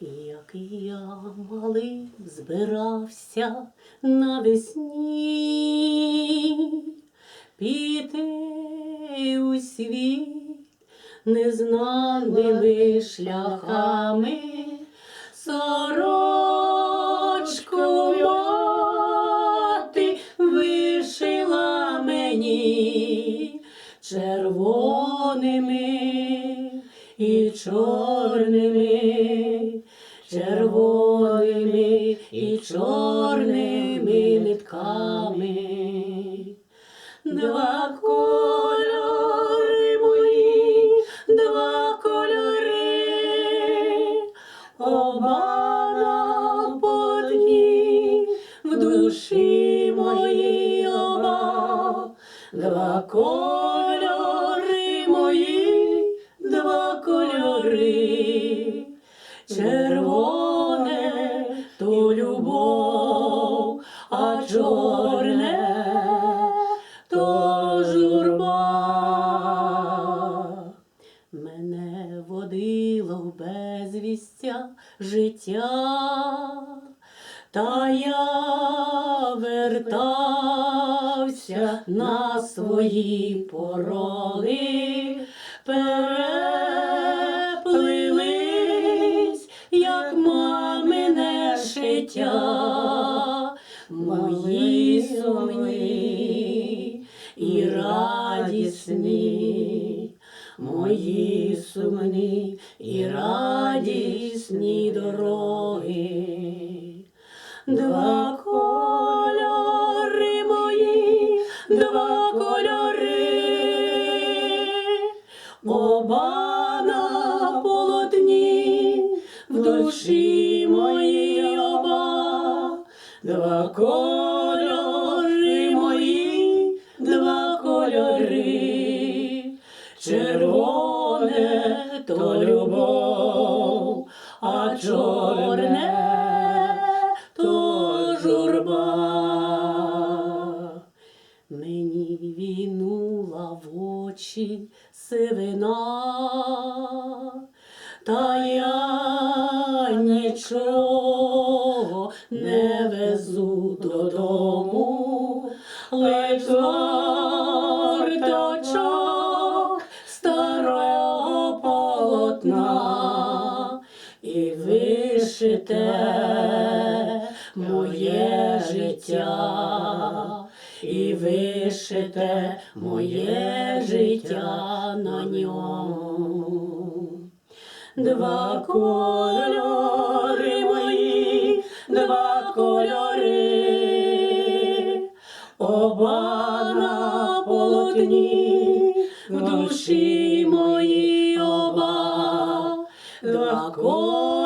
Як я малим збирався навесні піти у світ незнаними шляхами, сорочку мати вишила мені червоними і чорними, червоними і чорними нитками. Два кольори мої, два кольори, оба на подні, в душі моїй оба, два кольори червоне то любов, а чорне то журба. Мене водило в безвістя життя, та я вертався на свої пороги, переплились, шиття, мої сумні і радісні, мої сумні і радісні дороги. Два кольори мої, два кольори, оба на полотні, в душі два кольори мої, два кольори, червоне то любов, а чорне то журба. Мені війнула в очі сивина, та я і вишите моє життя, і вишите моє життя на ньому. Два кольори мої, два кольори, оба на полотні, в душі моїй два кольори мої,